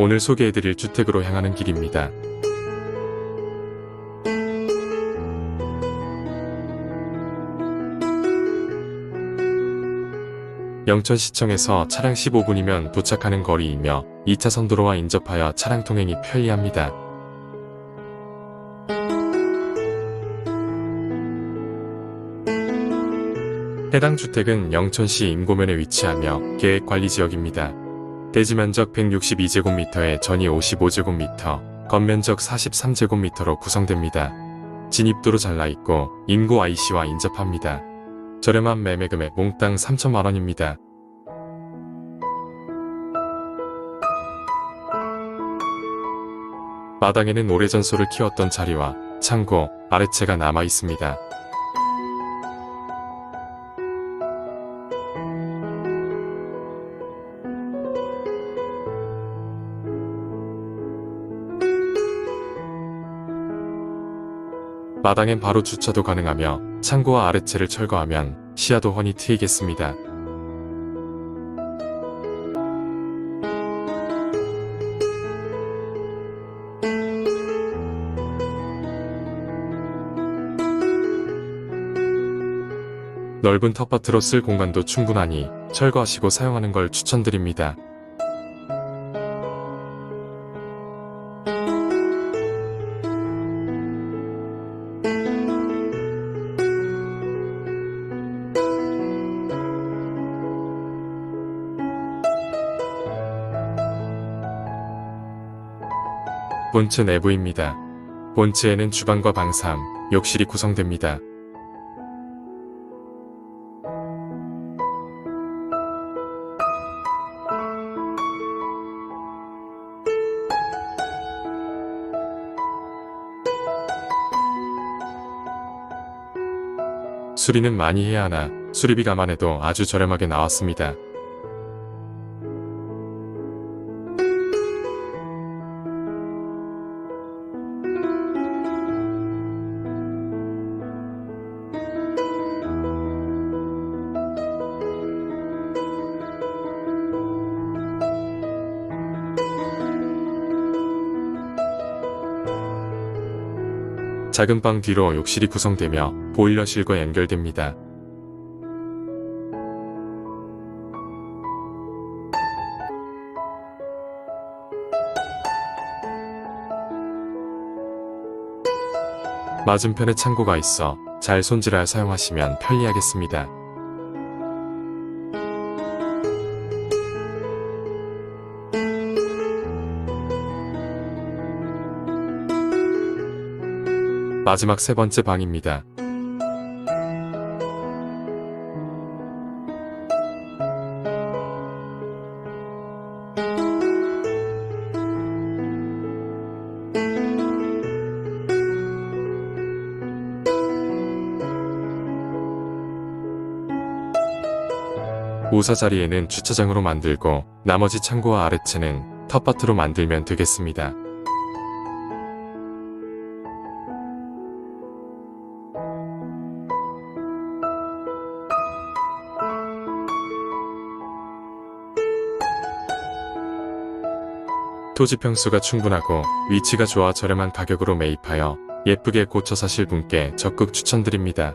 오늘 소개해드릴 주택으로 향하는 길입니다. 영천시청에서 차량 15분이면 도착하는 거리이며 2차 선 도로와 인접하여 차량 통행이 편리합니다. 해당 주택은 영천시 임고면에 위치하며 계획관리지역입니다. 대지 면적 162제곱미터에 전이 55제곱미터, 겉면적 43제곱미터로 구성됩니다. 진입도로 잘나 있고 인구 IC와 인접합니다. 저렴한 매매금액 몽땅 3천만 원입니다. 마당에는 오래전 소를 키웠던 자리와 창고, 아래채가 남아 있습니다. 마당엔 바로 주차도 가능하며 창고와 아래채를 철거하면 시야도 훤히 트이겠습니다. 넓은 텃밭으로 쓸 공간도 충분하니 철거하시고 사용하는 걸 추천드립니다. 본체 내부입니다. 본체에는 주방과 방삼, 욕실이 구성됩니다. 수리는 많이 해야 하나 수리비 감안해도 아주 저렴하게 나왔습니다. 작은 방 뒤로 욕실이 구성되며 보일러실과 연결됩니다. 맞은편에 창고가 있어 잘 손질하여 사용하시면 편리하겠습니다. 마지막 세 번째 방입니다. 우사 자리에는 주차장으로 만들고 나머지 창고와 아래채는 텃밭으로 만들면 되겠습니다. 토지 평수가 충분하고 위치가 좋아 저렴한 가격으로 매입하여 예쁘게 고쳐 사실 분께 적극 추천드립니다.